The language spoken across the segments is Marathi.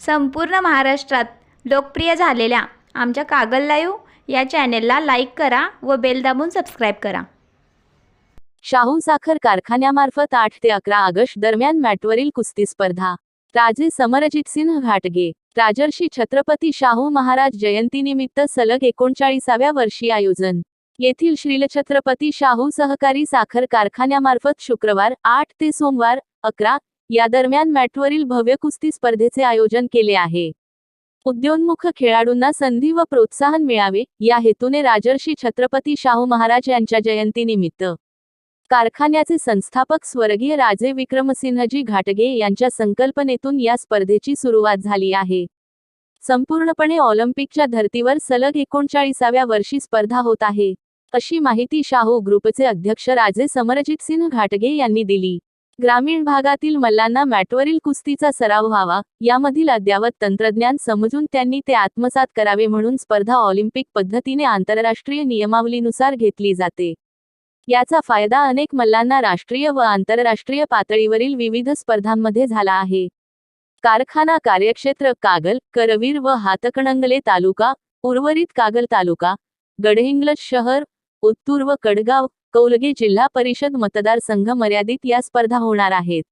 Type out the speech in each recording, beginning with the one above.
संपूर्ण महाराष्ट्रात लोकप्रिय झालेल्या आमच्या कागल लाईव्ह या चॅनेलला लाईक करा व बेल दाबून सबस्क्राईब करा. शाहू साखर कारखान्यामार्फत आठ ते अकरा ऑगस्ट दरम्यान मॅटवरील कुस्ती स्पर्धा. राजे समरजित सिंह घाटगे राजर्षी छत्रपती शाहू महाराज जयंतीनिमित्त सलग एकोणचाळीसाव्या वर्षी आयोजन. येथील श्रीलछत्रपती शाहू सहकारी साखर कारखान्यामार्फत शुक्रवार आठ ते सोमवार अकरा या दरम्यान मॅटवरील भव्य कुस्ती स्पर्धेचे आयोजन केले आहे. उद्योन्मुख खेळाडूंना संधी व प्रोत्साहन मिळावे या हेतूने राजर्षी छत्रपती शाहू महाराज यांच्या जयंतीनिमित्त कारखान्याचे संस्थापक स्वर्गीय राजे विक्रमसिंहजी घाटगे यांच्या संकल्पनेतून या स्पर्धेची सुरुवात झाली आहे. संपूर्णपणे ऑलिम्पिकच्या धर्तीवर सलग एकोणचाळीसाव्या वर्षी स्पर्धा होत आहे अशी माहिती शाहू ग्रुपचे अध्यक्ष राजे समरजित सिंह घाटगे यांनी दिली. ग्रामीण भागातील मल्लांना मॅटवरील कुस्तीचा सराव व्हावा यामधील अद्यावत तंत्रज्ञान समजून त्यांनी ते आत्मसात करावे म्हणून स्पर्धा ऑलिम्पिक पद्धतीने आंतरराष्ट्रीय नियमावलीनुसार घेतली जाते. याचा फायदा अनेक मल्लांना राष्ट्रीय व आंतरराष्ट्रीय पातळीवरील विविध स्पर्धांमध्ये झाला आहे. कारखाना कार्यक्षेत्र कागल करवीर व हातकणंगले तालुका उर्वरित कागल तालुका गडहिंग्लज शहर उत्तूर व कडगाव कौलगी जिल्हा परिषद मतदारसंघ मर्यादित या स्पर्धा होणार आहेत.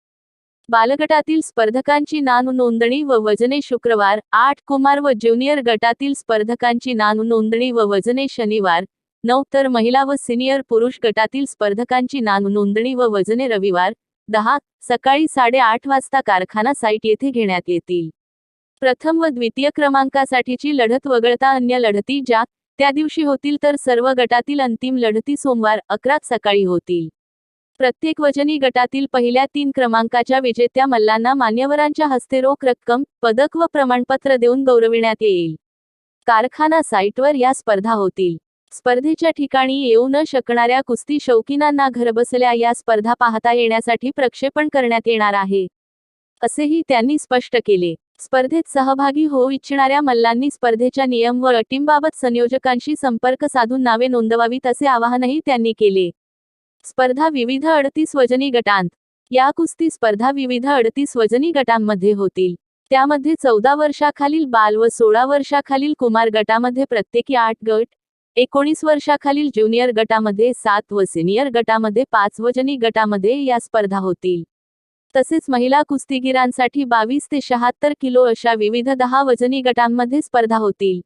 बालगटातील स्पर्धकांची नान नोंदणी व वजने शुक्रवार आठ कुमार व ज्युनियर गटातील स्पर्धकांची नान नोंदणी व वजने शनिवार नऊ तर महिला व सिनियर पुरुष गटातील स्पर्धकांची नान नोंदणी व वजने रविवार दहा सकाळी साडेआठ वाजता कारखाना साईट येथे घेण्यात येतील. प्रथम व द्वितीय क्रमांकासाठीची लढत वगळता अन्य लढती ज्या त्या दिवशी होतील तर सर्व गटातील अंतिम लढती सोमवार अकरात सकाळी होतील. प्रत्येक वजनी गटातील पहिल्या तीन क्रमांकाच्या विजेत्या मल्लांना मान्यवरांच्या हस्ते रोख रक्कम पदक व प्रमाणपत्र देऊन गौरविण्यात येईल. कारखाना साईटवर या स्पर्धा होतील. स्पर्धेच्या ठिकाणी येऊ न शकणाऱ्या कुस्ती शौकीनांना घरबसल्या या स्पर्धा पाहता येण्यासाठी प्रक्षेपण करण्यात येणार आहे. असेही त्यांनी स्पष्ट केले. स्पर्धेत सहभागी होऊ इच्छिणाऱ्या मल्लांनी स्पर्धेच्या नियम व अटींबाबत संयोजकांशी संपर्क साधून नावे नोंदवावीत असे आवाहनही त्यांनी केले. स्पर्धा विविध अडतीस वजनी गटांत. या कुस्ती स्पर्धा विविध अडतीस वजनी गटांमध्ये होतील. त्यामध्ये चौदा वर्षाखालील बाल व सोळा वर्षाखालील कुमार गटामध्ये प्रत्येकी आठ गट एकोणीस वर्षाखालील ज्युनियर गटामध्ये सात व सिनियर गटामध्ये पाच वजनी गटामध्ये या स्पर्धा होतील. तसेच महिला कुस्तीगिरांसाठी बावीस ते शहात्तर किलो अशा विविध दहा वजनी गटांमध्ये स्पर्धा होतील.